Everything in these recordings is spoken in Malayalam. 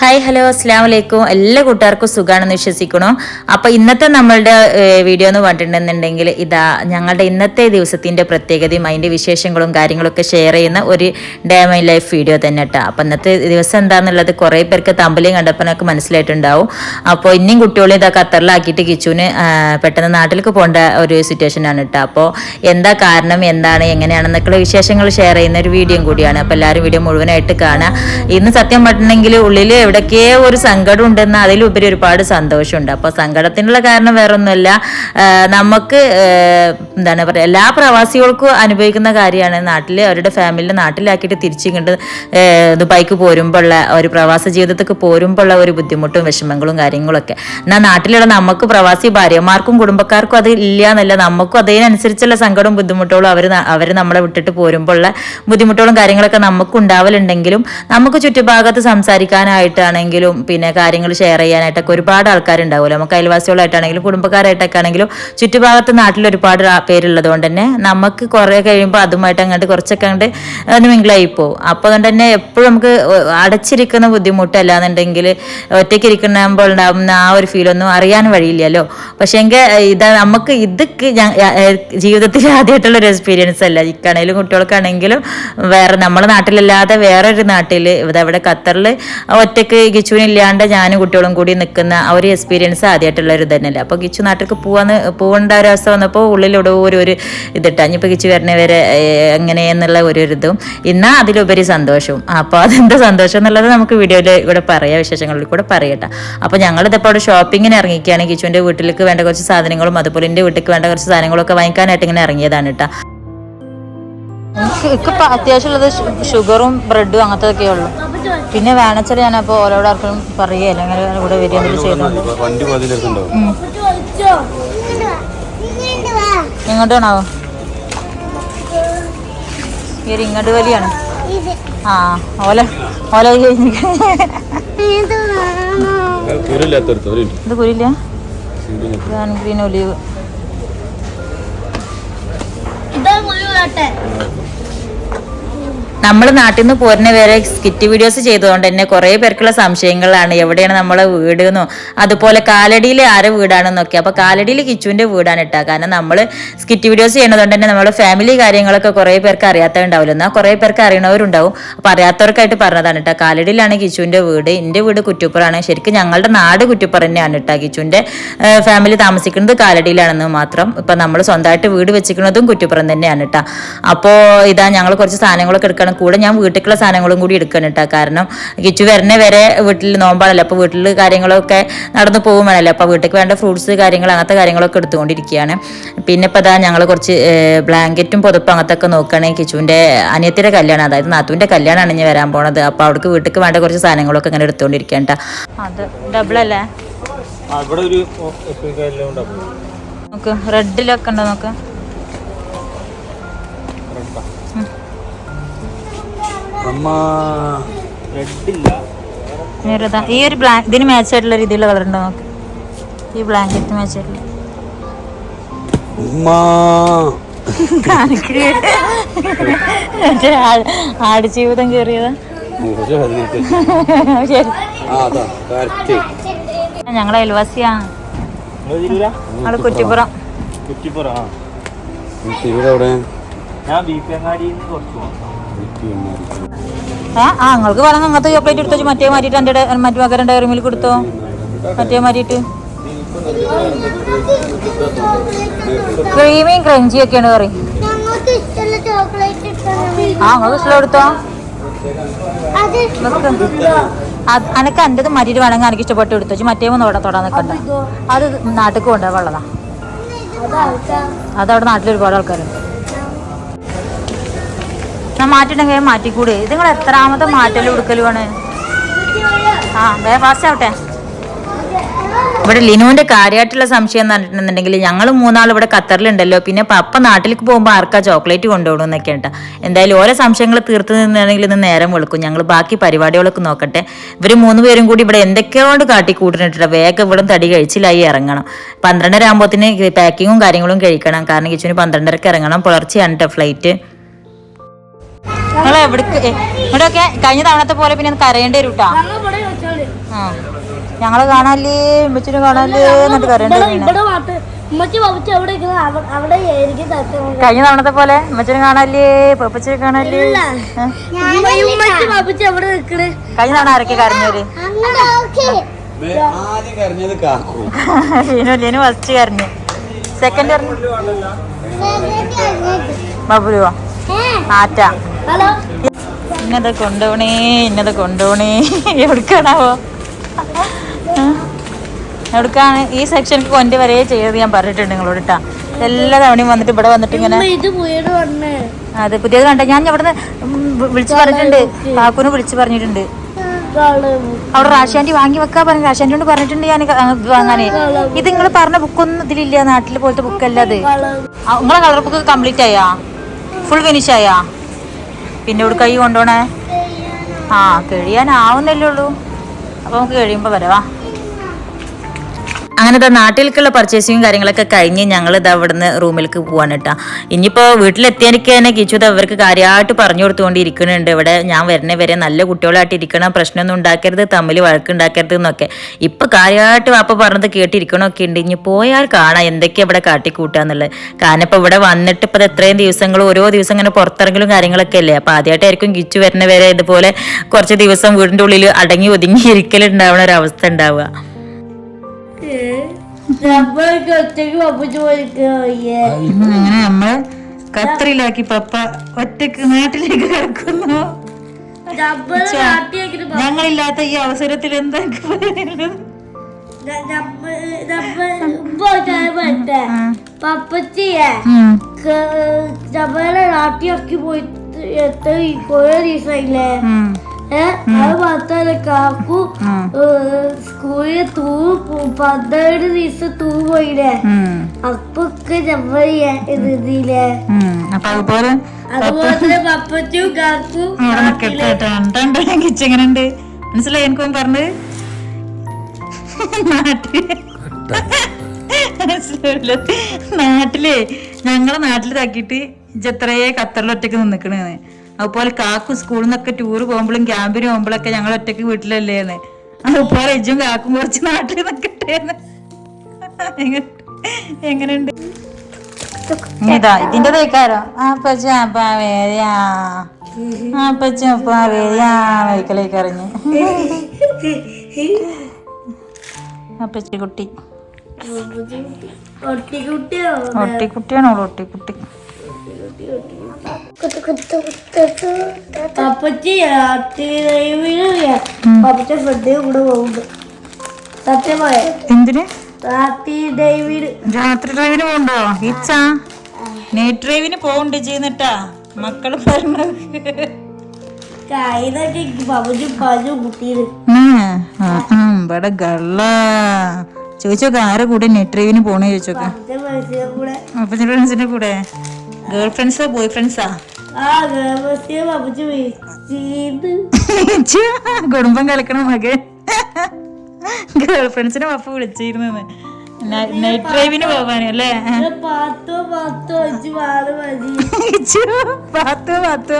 ഹായ് ഹലോ അസ്സാം വലൈക്കും എല്ലാ കൂട്ടുകാർക്കും സുഖമാണെന്ന് വിശ്വസിക്കണോ അപ്പോൾ ഇന്നത്തെ നമ്മളുടെ വീഡിയോ എന്ന് പറഞ്ഞിട്ടുണ്ടെന്നുണ്ടെങ്കിൽ ഇതാ ഞങ്ങളുടെ ഇന്നത്തെ ദിവസത്തിന്റെ പ്രത്യേകതയും അതിന്റെ വിശേഷങ്ങളും കാര്യങ്ങളൊക്കെ ഷെയർ ചെയ്യുന്ന ഒരു ഡേ മൈ ലൈഫ് വീഡിയോ തന്നെ കേട്ടോ അപ്പോൾ ഇന്നത്തെ ദിവസം എന്താണെന്നുള്ളത് കുറേ പേർക്ക് തമ്പലിയും കണ്ടപ്പനൊക്കെ മനസ്സിലായിട്ടുണ്ടാവും. അപ്പോൾ ഇനിയും കുട്ടികളെ ഇതാ ഖത്തറിലാക്കിയിട്ട് കിച്ചുവിന് പെട്ടെന്ന് നാട്ടിലേക്ക് പോകേണ്ട ഒരു സിറ്റുവേഷൻ ആണ് കേട്ടോ അപ്പോൾ എന്താ കാരണം എന്താണ് എങ്ങനെയാണെന്നൊക്കെയുള്ള വിശേഷങ്ങൾ ഷെയർ ചെയ്യുന്ന ഒരു വീഡിയോ കൂടിയാണ്. അപ്പോൾ എല്ലാവരും വീഡിയോ മുഴുവനായിട്ട് കാണാം ഇന്ന് സത്യം പറഞ്ഞിട്ടുണ്ടെങ്കിൽ ഉള്ളിൽ എവിടൊക്കെയോ ഒരു സങ്കടം ഉണ്ടെന്ന് അതിലുപരി ഒരുപാട് സന്തോഷമുണ്ട്. അപ്പോൾ സങ്കടത്തിനുള്ള കാരണം വേറൊന്നുമല്ല. നമുക്ക് എന്താണ് പറയുക എല്ലാ പ്രവാസികൾക്കും അനുഭവിക്കുന്ന കാര്യമാണ് നാട്ടിൽ അവരുടെ ഫാമിലിനെ നാട്ടിലാക്കിയിട്ട് തിരിച്ചിങ്ങോട്ട് ദുബായിക്ക് പോരുമ്പോഴുള്ള ഒരു പ്രവാസ ജീവിതത്തേക്ക് പോരുമ്പോഴുള്ള ഒരു ബുദ്ധിമുട്ടും വിഷമങ്ങളും കാര്യങ്ങളൊക്കെ. എന്നാൽ നാട്ടിലുള്ള നമുക്ക് പ്രവാസി ഭാര്യമാർക്കും കുടുംബക്കാർക്കും അത് ഇല്ല എന്നല്ല. നമുക്കും അതിനനുസരിച്ചുള്ള സങ്കടവും ബുദ്ധിമുട്ടുകളും അവർ അവർ നമ്മളെ വിട്ടിട്ട് പോരുമ്പോഴുള്ള ബുദ്ധിമുട്ടുകളും കാര്യങ്ങളൊക്കെ നമുക്ക് ഉണ്ടാവലുണ്ടെങ്കിലും നമുക്ക് ചുറ്റുഭാഗത്ത് സംസാരിക്കാനായിട്ടാണെങ്കിലും പിന്നെ കാര്യങ്ങൾ ഷെയർ ചെയ്യാനായിട്ടൊക്കെ ഒരുപാട് ആൾക്കാരുണ്ടാവുമല്ലോ. നമുക്ക് അയൽവാസികളായിട്ടാണെങ്കിലും കുടുംബക്കാരായിട്ടൊക്കെ ആണെങ്കിലും ചുറ്റുഭാഗത്ത് നാട്ടിൽ ഒരുപാട് പേരുള്ളത് കൊണ്ട് തന്നെ നമുക്ക് കുറേ കഴിയുമ്പോൾ അതുമായിട്ട് അങ്ങോട്ട് കുറച്ചൊക്കെ അങ്ങോട്ട് ഒന്ന് മിങ്കിളായി പോകും. അപ്പോൾ അതുകൊണ്ട് തന്നെ എപ്പോഴും നമുക്ക് അടച്ചിരിക്കുന്ന ബുദ്ധിമുട്ടല്ല എന്നുണ്ടെങ്കിൽ ഒറ്റയ്ക്ക് ഇരിക്കുമ്പോൾ ഉണ്ടാകുന്ന ആ ഒരു ഫീൽ ഒന്നും അറിയാൻ വഴിയില്ലല്ലോ. പക്ഷേ എങ്കിൽ ഇതാ നമുക്ക് ഞാൻ ജീവിതത്തിൽ ആദ്യമായിട്ടുള്ള ഒരു എക്സ്പീരിയൻസ് അല്ല. ഇക്കാണെങ്കിലും കുട്ടികൾക്കാണെങ്കിലും വേറെ നമ്മുടെ നാട്ടിലല്ലാതെ ഒരു നാട്ടിൽ ഇവിടെ ഖത്തറിൽ ഒറ്റയ്ക്ക് ഗിച്ചുവിനില്ലാണ്ട് ഞാനും കുട്ടികളും കൂടി നിൽക്കുന്ന ആ ഒരു എക്സ്പീരിയൻസ് ആദ്യമായിട്ടുള്ള ഒരു തന്നെയല്ലേ അപ്പോൾ ഗിച്ചു നാട്ടിലേക്ക് പോവാന്ന് പോകേണ്ട ഒരു അവസ്ഥ വന്നപ്പോൾ ഉള്ളിലൂടെ ഒരു ഒരു ഇതിട്ടാ. ഇനിയിപ്പോൾ ഗിച്ചു വരണ വരെ ഏഹ്, എങ്ങനെയെന്നുള്ള ഒരു ഒരു ഇതും ഇന്നാ അതിലുപരി സന്തോഷവും. അപ്പോൾ അതെന്താ സന്തോഷം എന്നുള്ളത് നമുക്ക് വീഡിയോയിൽ ഇവിടെ പറയാം വിശേഷങ്ങളിൽ കൂടെ പറയട്ടെ. അപ്പോൾ ഞങ്ങളിതിപ്പോൾ അവിടെ ഷോപ്പിങ്ങിന് ഇറങ്ങിക്കുകയാണ് ഗിച്ചുവിന്റെ വീട്ടിലേക്ക് വേണ്ട കുറച്ച് സാധനങ്ങളും അതുപോലെ എന്റെ വീട്ടിലേക്ക് വേണ്ട കുറച്ച് സാധനങ്ങളൊക്കെ വാങ്ങിക്കാനായിട്ട് ഇങ്ങനെ ഇറങ്ങിയതാണ് കേട്ടോ. എനിക്ക് ഇപ്പം അത്യാവശ്യമുള്ളത് ഷുഗറും ബ്രെഡും അങ്ങനത്തെ ഉള്ളു. പിന്നെ വേണച്ചാൽ ഞാനപ്പോൾ ഓരോട് ആർക്കും പറയുക അങ്ങനെ ഇവിടെ വരിക എന്തെങ്കിലും ചെയ്തോണ്ട് ഇങ്ങോട്ട് പതിലെടുത്തുണ്ടാവും എങ്ങോട്ടാണോ ഈ ഒരു ഇങ്ങോട്ട് വലിയാണ്. ആ ഓല ഓല ഇത് കുരില്ല? Green olive. ആവട്ടെ നമ്മൾ നാട്ടിൽ നിന്ന് പോരുന്ന വരെ സ്കിറ്റ് വീഡിയോസ് ചെയ്തതുകൊണ്ട് തന്നെ കുറേ പേർക്കുള്ള സംശയങ്ങളാണ്. എവിടെയാണ് നമ്മളെ വീട് എന്നോ അതുപോലെ കാലടിയിൽ ആരെ വീടാണെന്നൊക്കെ. അപ്പോൾ കാലടിയിൽ കിച്ചുവിന്റെ വീടാണ് ഇട്ടാ കാരണം നമ്മൾ സ്കിറ്റ് വീഡിയോസ് ചെയ്യണതുകൊണ്ട് തന്നെ നമ്മുടെ ഫാമിലി കാര്യങ്ങളൊക്കെ കുറേ പേർക്ക് അറിയാത്തതുണ്ടാവില്ല എന്നാൽ കുറേ പേർക്ക് അറിയണവരുണ്ടാവും. അപ്പോൾ അറിയാത്തവർക്കായിട്ട് പറഞ്ഞതാണ് കേട്ടോ കാലടിയിലാണ് കിച്ചുവിന്റെ വീട്. എന്റെ വീട് കുറ്റിപ്പുറാണ് ശരിക്കും ഞങ്ങളുടെ നാട് കുറ്റിപ്പുറ തന്നെയാണ് കേട്ടോ കിച്ചുവിന്റെ ഫാമിലി താമസിക്കുന്നത് കാലടിയിലാണെന്ന് മാത്രം ഇപ്പം നമ്മൾ സ്വന്തമായിട്ട് വീട് വെച്ചിരിക്കുന്നതും കുറ്റിപ്പുറം തന്നെയാണ് കേട്ടോ അപ്പോൾ ഇതാ ഞങ്ങൾ കുറച്ച് സാധനങ്ങളൊക്കെ എടുക്കണം കൂടെ ഞാൻ വീട്ടിലേക്കുള്ള സാധനങ്ങളും കൂടി എടുക്കണം കേട്ടോ. കാരണം കിച്ചു വരണ വരെ വീട്ടിൽ നോമ്പാണല്ലോ. അപ്പോൾ വീട്ടിൽ കാര്യങ്ങളൊക്കെ നടന്നു പോകുമ്പോഴല്ലോ. അപ്പോൾ വീട്ടിൽ വേണ്ട ഫ്രൂട്ട്സ് കാര്യങ്ങൾ അങ്ങനത്തെ കാര്യങ്ങളൊക്കെ എടുത്തുകൊണ്ടിരിക്കുകയാണ്. പിന്നെ ഇപ്പോൾ അതാ ഞങ്ങൾ കുറച്ച് ബ്ലാങ്കറ്റും പുതപ്പും അങ്ങനത്തെ ഒക്കെ നോക്കുകയാണെങ്കിൽ കിച്ചുവിന്റെ അനിയത്തിയുടെ കല്യാണം അതായത് നാത്തുവിന്റെ കല്യാണമാണ് ഞാൻ വരാൻ പോണത്. അപ്പോൾ അവിടേക്ക് വീട്ടിൽ വേണ്ട കുറച്ച് സാധനങ്ങളൊക്കെ അങ്ങനെ എടുത്തുകൊണ്ടിരിക്കുകയാണ് കേട്ടോ. അത് ഡബിൾ അല്ലേ? അവിടെ ഒരു എല്ലാം ഉണ്ടാവും നോക്ക് റെഡിലൊക്കെ ഉണ്ടോ നോക്ക്? ഈ ഒരു ബ്ലാങ്ക് ഇതിന് മാച്ച് ആയിട്ടുള്ള രീതിയിലുള്ള കളർ ഉണ്ടോ നോക്ക്. ഈ ബ്ലാങ്കറ്റ് മാച്ച് ആയിട്ടുള്ള. ഉമ്മ. കാണിക്ക്. മറ്റേ ആട് ജീവിതം കയറിയതാ മുഖം പതിനെട്ട്. ശരി കറക്റ്റ് ഞങ്ങളെ അയൽവാസിയാണ് ഞങ്ങൾ കുറ്റിപ്പുറം. കുറ്റിപ്പുറം ആ. ഇവിടെ ഞാൻ ബീപ്പിയങ്ങാടിയിൽ കുറച്ച് പോകാം ഏ? ആ നിങ്ങൾക്ക് വേണം അങ്ങനത്തെ ചോക്ലേറ്റ് എടുത്തോ മറ്റേ മാറ്റിയിട്ട് എന്റെ മറ്റു മകരം ഡയറി മിൽക്ക് കൊടുത്തോ? മറ്റേ മാറ്റിയിട്ട്. ക്രീമിയും ക്രഞ്ചിയും ഒക്കെയാണ് പറയും ആ നിങ്ങൾക്ക് ഇഷ്ടം എടുത്തോ? അനക്ക് അന്റെത് മാറ്റിയിട്ട് വേണമെങ്കിൽ എനിക്ക് ഇഷ്ടപ്പെട്ട് എടുത്തു വെച്ചു മറ്റേ ഒന്ന് അവിടെ തൊടാൻ നിൽക്കണ്ട അത് നാട്ടിൽ കൊണ്ടുപോകാൻ ഉള്ളതാ. അതവിടെ നാട്ടിൽ ഒരുപാട് ആൾക്കാരുണ്ട്. ഞാൻ മാറ്റിട്ടെങ്കിൽ മാറ്റിക്കൂടെ? ഇത് നിങ്ങൾ എത്രാമത്തെ മാറ്റൽ കൊടുക്കലുമാണ് ആ വേഗം ഫാസ്റ്റ് ആവട്ടെ. ഇവിടെ ലിനുവിന്റെ കാര്യമായിട്ടുള്ള സംശയം എന്ന് പറഞ്ഞിട്ടുണ്ടെങ്കിൽ ഞങ്ങൾ മൂന്നാൾ ഇവിടെ ഖത്തറിലുണ്ടല്ലോ. പിന്നെ പപ്പ നാട്ടിലേക്ക് പോകുമ്പോൾ ആർക്കാ ചോക്ലേറ്റ് കൊണ്ടുപോകണം എന്നൊക്കെ ഉണ്ട്. എന്തായാലും ഓരോ സംശയങ്ങൾ തീർത്തു നിന്നാണെങ്കിൽ ഇന്ന് നേരം വിളിക്കും. ഞങ്ങൾ ബാക്കി പരിപാടികളൊക്കെ നോക്കട്ടെ. ഇവർ മൂന്ന് പേരും കൂടി ഇവിടെ എന്തൊക്കെയോണ്ട് കാട്ടി കൂട്ടിനിട്ടിട്ട് വേഗം ഇവിടെ തടി കഴിച്ചിലായി ഇറങ്ങണം. പന്ത്രണ്ടര ആകുമ്പോഴത്തിന് പാക്കിങ്ങും കാര്യങ്ങളും കഴിക്കണം. കാരണം കിച്ചുവിന് പന്ത്രണ്ടരക്ക് ഇറങ്ങണം. പുലർച്ചെയാണ് ഫ്ലൈറ്റ് നിങ്ങൾ എവിടേക്ക് ഇവിടെയൊക്കെ കഴിഞ്ഞ തവണത്തെ പോലെ പിന്നെ കരയേണ്ടി വരും കേട്ടോ ആ. ഞങ്ങൾ കാണാല്ലേ ഉമ്മച്ചിനെ കാണാല്ലേ എന്നിട്ട് കരയേണ്ടി ആയിരിക്കും കഴിഞ്ഞ തവണത്തെ പോലെ ഉമ്മച്ചിനെ കാണാല്ലേ പപ്പച്ചിനെ കാണാല്ലേ? കഴിഞ്ഞ തവണ ആരൊക്കെ കരഞ്ഞവര്? ലേനു ഫസ്റ്റ് കരഞ്ഞു. സെക്കൻഡ് കരഞ്ഞു. ബബുലുവോ ആറ്റ ഇന്നത് കൊണ്ടുപോണേ ഇന്നത് കൊണ്ടുപോണേ. എവിടുക്കാണാവോ? എവിടുക്കാണ്? ഈ സെക്ഷനിക്ക് കൊണ്ടുവരേ വരെ ചെയ്തത് ഞാൻ പറഞ്ഞിട്ടുണ്ട് നിങ്ങളോട് കേട്ടാ എല്ലാ തവണയും വന്നിട്ട് ഇവിടെ വന്നിട്ട് ഇങ്ങനെ അതെ പുതിയത് കണ്ട. ഞാൻ അവിടുന്ന് വിളിച്ചു പറഞ്ഞിട്ടുണ്ട്. കാക്കുനെ വിളിച്ചു പറഞ്ഞിട്ടുണ്ട്. അവിടെ റാഷാന്റി വാങ്ങി വെക്കാ പറഞ്ഞു. റാഷാന്റിയോട് പറഞ്ഞിട്ടുണ്ട് ഞാൻ വാങ്ങാനേ. ഇത് നിങ്ങൾ പറഞ്ഞ ബുക്കൊന്നും ഇതിലില്ല. നാട്ടിൽ പോലത്തെ ബുക്കല്ല അത്. നിങ്ങളെ കളർ ബുക്ക് കംപ്ലീറ്റ് ആയാ? ഫുൾ ഫിനിഷ് ആയാ? പിന്നെ ഇവിടെ കൈ കൊണ്ടോണേ? ആ കഴിയാനാവുന്നല്ലേ ഉള്ളൂ. അപ്പോൾ നമുക്ക് കഴിയുമ്പോൾ വരവാ അങ്ങനെ ഇതാ നാട്ടിലേക്കുള്ള പർച്ചേസിങ്ങും കാര്യങ്ങളൊക്കെ കഴിഞ്ഞ് ഞങ്ങൾ ഇത് അവിടുന്ന് റൂമിലേക്ക് പോവാണ് കേട്ടോ ഇനിയിപ്പോൾ വീട്ടിലെത്തിയാനിക്ക് തന്നെ കിച്ചു അവർക്ക് കാര്യമായിട്ട് പറഞ്ഞു കൊടുത്തുകൊണ്ടിരിക്കുന്നുണ്ട്. ഇവിടെ ഞാൻ വരുന്ന വരെ നല്ല കുട്ടികളായിട്ട് ഇരിക്കണം പ്രശ്നമൊന്നും ഉണ്ടാക്കരുത് തമ്മിൽ വഴക്കുണ്ടാക്കരുത് എന്നൊക്കെ. ഇപ്പൊ കാര്യമായിട്ട് വാപ്പ പറഞ്ഞത് കേട്ടിരിക്കണമൊക്കെ ഉണ്ട്. ഇനി പോയാൽ കാണാം എന്തൊക്കെ ഇവിടെ കാട്ടിക്കൂട്ടാന്നുള്ളത് കാരണം ഇപ്പൊ ഇവിടെ വന്നിട്ട് ഇപ്പൊ എത്രയും ദിവസങ്ങൾ ഓരോ ദിവസം ഇങ്ങനെ പുറത്തിറങ്ങലും കാര്യങ്ങളൊക്കെ അല്ലേ? അപ്പോൾ ആദ്യമായിട്ടായിരിക്കും കിച്ചു വരുന്ന വരെ ഇതുപോലെ കുറച്ച് ദിവസം വീടിന്റെ ഉള്ളിൽ അടങ്ങി ഒതുങ്ങി ഇരിക്കലുണ്ടാവുന്ന ഒരവസ്ഥ ഉണ്ടാവുക. അങ്ങനെ നമ്മൾ ഖത്തറിലാക്കി പപ്പ ഒറ്റയ്ക്ക് നാട്ടിലേക്ക് കിടക്കുന്നു. നാട്ടിലേക്ക് ഞങ്ങളില്ലാത്ത ഈ അവസരത്തിൽ എന്താ പപ്പച്ചിയെ ഉം. ഡബിളെ നാട്ടിയാക്കി പോയിട്ട് എത്ര കൊറേ. ഏ? അത് മാത്രമല്ല കാക്കു സ്കൂളിൽ തൂ പന്ത്രണ്ട് ദിവസം തൂ പോയില്ലേ. അപ്പൊക്കെ ഉം. അപ്പൊ അതുപോലെ അതുപോലെ പപ്പച്ചും കാക്കും കിച്ചെങ്ങനുണ്ട് മനസ്സിലായി എനിക്കും പറഞ്ഞത്? നാട്ടിൽ? നാട്ടിലേ ഞങ്ങളെ നാട്ടിൽ താക്കിയിട്ട് ഇജത്രയെ ഖത്തറിൽ ഒറ്റയ്ക്ക് നിന്നിക്കണേന്ന്. അതുപോലെ കാക്കു സ്കൂളിൽ നിന്നൊക്കെ ടൂർ പോകുമ്പോഴും ക്യാമ്പിന് പോകുമ്പോഴൊക്കെ ഞങ്ങൾ ഒറ്റയ്ക്ക് വീട്ടിലല്ലേന്ന്. അതുപോലെ ഇജും കാക്കും കുറച്ച് നാട്ടിൽ നിൽക്കട്ടെ എങ്ങനെയുണ്ട്? ഇതാ ഇതിന്റെ തേക്കാരോ? ആ പച്ച പാവേരിയാ ആ പച്ച പാവേരിയാ വൈക്കലേക്ക് അറിഞ്ഞ് അപ്പച്ചി കുട്ടി ഒട്ടിക്കുട്ടിയോ? ഒട്ടിക്കുട്ടിയാണോ? ഒട്ടിക്കുട്ടി. കൂടെ സത്യമായ എന്തിന്? രാത്രി ഡ്രൈവിന് ഇച്ചാ? നൈറ്റ് ഡ്രൈവിന് പോകണ്ട് ചെയ്യുന്നിട്ടാ മക്കൾ പറഞ്ഞത്. ഇവിടെ ഗള്ള. ചോദിച്ചോക്കെ ആരെ കൂടെ നെറ്റ് ഡ്രൈവിന് പോണേ ചോദിച്ചോക്കാ. പപ്പച്ച മനസ്സിലെ കൂടെ. അപ്പൊ ഫ്രണ്ട്സിന്റെ കൂടെ. ഗേൾ ഫ്രണ്ട്സാ ബോയ് ഫ്രണ്ട്സാ കുടുംബം കലക്കണ മകൻ. ഗേൾ ഫ്രണ്ട്സിനെ പപ്പ വിളിച്ചിരുന്നു നൈറ്റ് ഡ്രൈവിന് പോവാനും അല്ലേ? പത്തോ പത്തോ ഇച്ചു പാത്തോ പാത്തോ.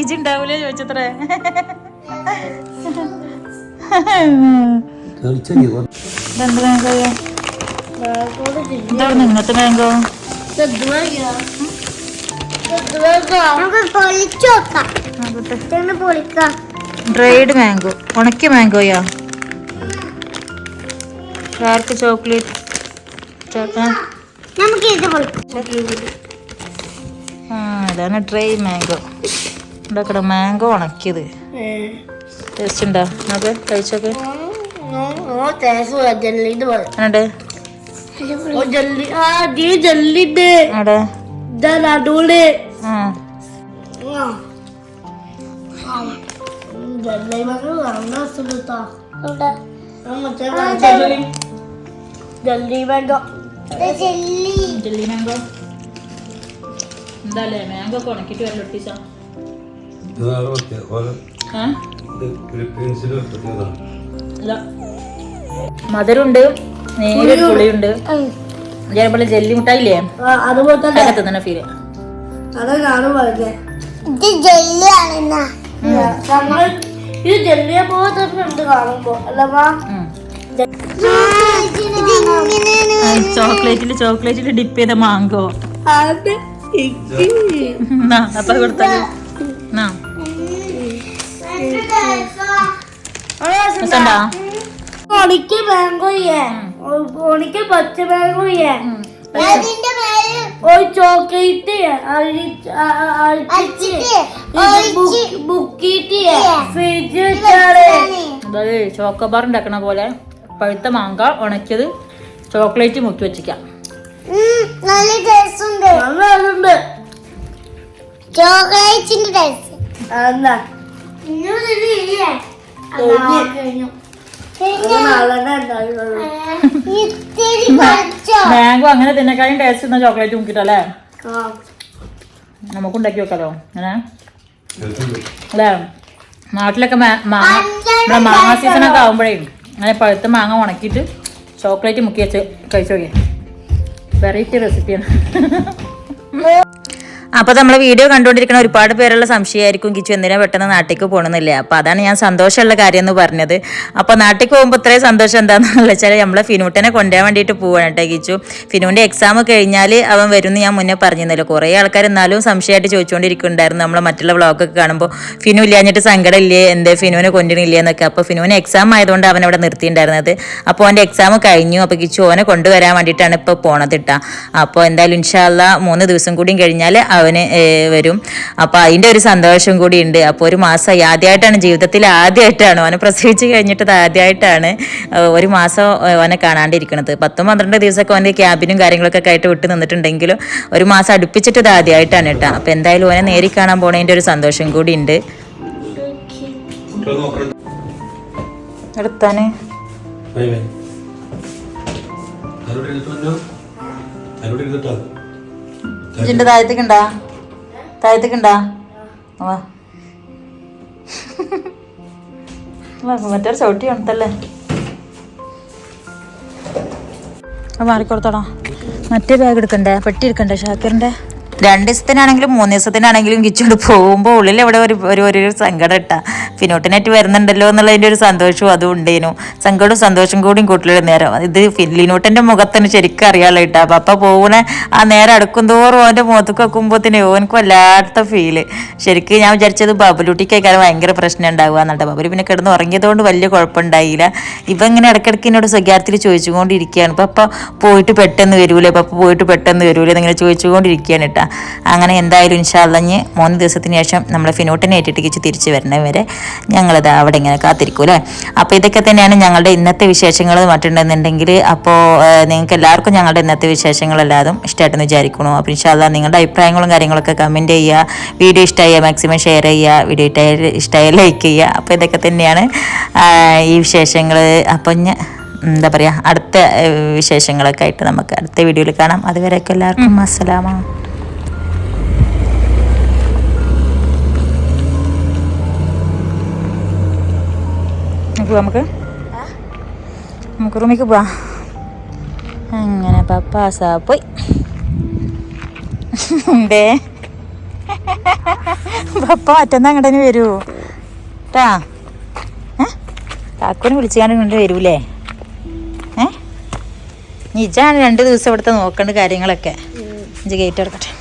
ഇജ് ഉണ്ടാവൂലേ ചോദിച്ചത്രേ? ഇതെന്ത് മാങ്കോയോ ഇതാണ് ഇങ്ങനത്തെ മാങ്കോ ഡ്രൈഡ് മാംഗോ ഉണക്കിയ മാംഗോയാ ഡാർക്ക് ചോക്ലേറ്റ് ആ ഇതാണ് ഡ്രൈ മാംഗോ ഉണ്ടാക്കട മാംഗോ ഉണക്കിയത്. ടേസ്റ്റ് ഉണ്ടോ? നമുക്ക് കഴിച്ചോക്കെ ഓ ജല്ലി ആ Aduli. മധുരുണ്ട് ജല്ലി മാംഗോ ജല്ലി മാംഗോ എന്താല്ലേ മാംഗോ ഒട്ടിച്ച മധുരമുണ്ട് നേരെ പുളിയുണ്ട് അതേപോലെ ജെല്ലി മുട്ടായില്ലേ അതുപോലെ തന്നെ ഫീൽ അതെ കാണും പറഞ്ഞേ ഇത് ജെല്ലിയാണ് ഞങ്ങൾ ഇത് ജെല്ലിയെ പോലെ തന്നെ ഉണ്ട് കാണുമ്പോ അല്ലമ്മ ചോക്ലേറ്റിൽ ചോക്ലേറ്റിൽ ഡിപ്പ് ചെയ്ത മാങ്കോ അപ്പൊ കൊടുത്താലോ രസമുണ്ടോ? ഉണക്ക് പച്ചമുളക് ഒരു ചോക്ലേറ്റ് ബുക്കിട്ട് ഫ്രിഡ്ജ് അതായത് ചോക്കോബാർ ഉണ്ടാക്കണ പോലെ പഴുത്ത മാങ്ക ഉണക്കിയത് ചോക്ലേറ്റ് മുക്കി വെച്ചിക്കാം. നല്ല ടേസ്റ്റ് ഉണ്ട് ചോക്ലേറ്റിന്റെ ടേസ്റ്റ്. എന്നാ നാളെ ഉണ്ടാവുള്ളൂ നാളെ മാംഗോ അങ്ങനെ തിന്നക്കാളും ടേസ്റ്റ് ചെയ്യുന്ന ചോക്ലേറ്റ് മുക്കിട്ടല്ലേ ആ. നമുക്ക് ഉണ്ടാക്കി വെക്കാലോ. അങ്ങനെ? അല്ലേ? നാട്ടിലൊക്കെ മാങ്ങ നമ്മുടെ മാങ്ങ സീസണൊക്കെ ആകുമ്പോഴേ അങ്ങനെ പഴുത്ത മാങ്ങ ഉണക്കിയിട്ട് ചോക്ലേറ്റ് മുക്കി വെച്ച് കഴിച്ചു നോക്കിയേ. വെറൈറ്റി റെസിപ്പിയാണ് അപ്പോൾ നമ്മൾ വീഡിയോ കണ്ടുകൊണ്ടിരിക്കുന്ന ഒരുപാട് പേരുള്ള സംശയമായിരിക്കും കിച്ചു എന്തിനാ പെട്ടെന്ന് നാട്ടിലേക്ക് പോകണമെന്നില്ല അപ്പോൾ അതാണ് ഞാൻ സന്തോഷമുള്ള കാര്യം എന്ന് പറഞ്ഞത്. അപ്പോൾ നാട്ടിൽ പോകുമ്പോൾ ഇത്രയും സന്തോഷം എന്താണെന്ന് വെച്ചാൽ നമ്മളെ ഫിനുട്ടനെ കൊണ്ടുപോകാൻ വേണ്ടിയിട്ട് പോവാണ് കേട്ടോ കിച്ചു ഫിനുവിന്റെ എക്സാം കഴിഞ്ഞാൽ അവൻ വരും എന്ന് ഞാൻ മുന്നേ പറഞ്ഞിരുന്നല്ലോ. കുറേ ആൾക്കാർ എന്നാലും സംശയമായിട്ട് ചോദിച്ചുകൊണ്ടിരിക്കുന്നുണ്ടായിരുന്നു നമ്മളെ മറ്റുള്ള വ്ളോഗൊക്കെ കാണുമ്പോൾ ഫിനു ഇല്ലാഞ്ഞിട്ട് സങ്കടം ഇല്ലേ എന്തേ? ഫിനുവിനെ കൊണ്ടുവരില്ലേ എന്നൊക്കെ. അപ്പോൾ ഫിനുവിന് എക്സാം ആയതുകൊണ്ട് അവൻ അവിടെ നിർത്തിയിട്ടുണ്ടായിരുന്നത്. അപ്പോൾ അവന്റെ എക്സാം കഴിഞ്ഞു. അപ്പോൾ കിച്ചു ഓനെ കൊണ്ടുവരാൻ വേണ്ടിയിട്ടാണ് ഇപ്പോൾ പോണത് ഇട്ടാ അപ്പോൾ എന്തായാലും ഇൻഷാല്ല മൂന്ന് ദിവസം കൂടിയും കഴിഞ്ഞാൽ അവന് വരും. അപ്പോൾ അതിന്റെ ഒരു സന്തോഷം കൂടി ഉണ്ട് അപ്പോൾ ഒരു മാസം ആദ്യമായിട്ടാണ് ജീവിതത്തിൽ ആദ്യമായിട്ടാണ് അവനെ പ്രസവിച്ച് കഴിഞ്ഞിട്ട് ഇത് ആദ്യമായിട്ടാണ് ഒരു മാസം അവനെ കാണാണ്ടിരിക്കുന്നത് പത്തും പന്ത്രണ്ട് ദിവസമൊക്കെ അവന്റെ ക്യാബിനും കാര്യങ്ങളൊക്കെ ആയിട്ട് വിട്ട് നിന്നിട്ടുണ്ടെങ്കിലും ഒരു മാസം അടുപ്പിച്ചിട്ട് ഇത് ആദ്യമായിട്ടാണ് കേട്ടോ. അപ്പോൾ എന്തായാലും അവനെ നേരി കാണാൻ പോണതിന്റെ ഒരു സന്തോഷം കൂടി ഉണ്ട് എടുത്താന് ബൈ ബൈ ആരോട് ഇരുന്നിട്ടോ ഇതിന്റെ താഴത്തേക്കുണ്ടാ? താഴത്തേക്കുണ്ടാ? വാ, മറ്റൊരു ചവിട്ടി ഉണ്ടല്ലേ മാറിക്കൊടുത്തോടാ. മറ്റേ ബാഗ് എടുക്കണ്ടേ? പെട്ടി എടുക്കണ്ടേ ഷാക്കിറിന്റെ? രണ്ട് ദിവസത്തിനാണെങ്കിലും മൂന്ന് ദിവസത്തിനാണെങ്കിലും കിച്ചോണ്ട് പോകുമ്പോൾ ഉള്ളിൽ എവിടെ ഒരു ഒരു ഒരു സങ്കടം ഇട്ടാ. ഫിനോട്ടിനായിട്ട് വരുന്നുണ്ടല്ലോ എന്നുള്ളതിന്റെ ഒരു സന്തോഷവും അതും ഉണ്ടേനു. സങ്കടവും സന്തോഷം കൂടിയും കൂട്ടിലൊരു നേരം. ഇത് ഫിലിനോട്ടിന്റെ മുഖത്തിന് ശരിക്കും അറിയാമല്ലോ ഇട്ടാ. അപ്പം അപ്പം പോകണ ആ നേരം അടുക്കും തോറും അവന്റെ മുഖത്തേക്ക് വെക്കുമ്പോഴത്തേന് ഓനക്ക് വല്ലാത്ത ഫീൽ ശരിക്കും ഞാൻ വിചാരിച്ചത് ബബുലുട്ടിക്കേക്കാളും ഭയങ്കര പ്രശ്നം ഉണ്ടാവുക എന്നുണ്ട് ബബുലു പിന്നെ കിടന്ന് ഉറങ്ങിയതുകൊണ്ട് വലിയ കുഴപ്പമുണ്ടായില്ല. ഇവ ഇങ്ങനെ ഇടയ്ക്കിടയ്ക്ക് എന്നോട് സ്വകാര്യത്തിൽ ചോദിച്ചുകൊണ്ടിരിക്കുകയാണ്. പപ്പ പോയിട്ട് പെട്ടെന്ന് വരൂലേ? പപ്പ പോയിട്ട് പെട്ടെന്ന് വരൂലേ എന്നിങ്ങനെ ചോദിച്ചുകൊണ്ടിരിക്കുകയാണ് കേട്ടാ അങ്ങനെ എന്തായാലും ഇൻഷാല്ലഞ്ഞ് മൂന്ന് ദിവസത്തിന് ശേഷം നമ്മളെ ഫിനോട്ടിനെ ഏറ്റിട്ട് തിരിച്ചു വരണവരെ ഞങ്ങളിത് അവിടെ ഇങ്ങനെ കാത്തിരിക്കും അല്ലേ? അപ്പോൾ ഇതൊക്കെ തന്നെയാണ് ഞങ്ങളുടെ ഇന്നത്തെ വിശേഷങ്ങൾ മറ്റുണ്ടെന്നുണ്ടെങ്കിൽ അപ്പോൾ നിങ്ങൾക്ക് എല്ലാവർക്കും ഞങ്ങളുടെ ഇന്നത്തെ വിശേഷങ്ങളെല്ലാതും ഇഷ്ടമായിട്ടെന്ന് വിചാരിക്കണു അപ്പോൾ ഇൻഷാല്ല നിങ്ങളുടെ അഭിപ്രായങ്ങളും കാര്യങ്ങളൊക്കെ കമന്റ് ചെയ്യുക. വീഡിയോ ഇഷ്ടമായ മാക്സിമം ഷെയർ ചെയ്യുക. വീഡിയോ ഇഷ്ടമായ ഇഷ്ടമായ ലൈക്ക് ചെയ്യുക. അപ്പോൾ ഇതൊക്കെ തന്നെയാണ് ഈ വിശേഷങ്ങൾ അപ്പോൾ ഞാൻ എന്താ പറയുക അടുത്ത വിശേഷങ്ങളൊക്കെ ആയിട്ട് നമുക്ക് അടുത്ത വീഡിയോയിൽ കാണാം. അതുവരെയൊക്കെ എല്ലാവർക്കും അസ്സലാമ പോവാം നമുക്ക് നമുക്ക് റൂമിക്ക് പോവാം. അങ്ങനെ പപ്പാസ പോയി. ഉണ്ടേ. പപ്പ മറ്റന്നാ അങ്ങോട്ടേന് വരൂ. ട്ടാ. ഏ? വിളിച്ചുകൊണ്ട് വിളിച്ചാണ്ട് വരൂലേ? ഏ? ഇജാണ് രണ്ട് ദിവസം ഇവിടുത്തെ നോക്കേണ്ട കാര്യങ്ങളൊക്കെ. ഇഞ്ചി ഗേറ്റ് എടുക്കട്ടെ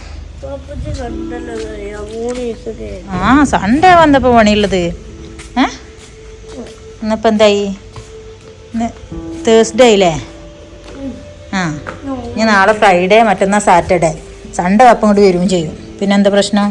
ആ സൺഡേ വന്നപ്പോ പണിയുള്ളത്. ഇന്നിപ്പോൾ എന്തായി? ഇന്ന് തേഴ്സ്ഡേ ഇല്ലേ ആ ഇനി നാളെ ഫ്രൈഡേ മറ്റന്നാ സാറ്റർഡേ സൺഡേ അപ്പം കൊണ്ട് വരികയും ചെയ്യും. പിന്നെന്താ പ്രശ്നം?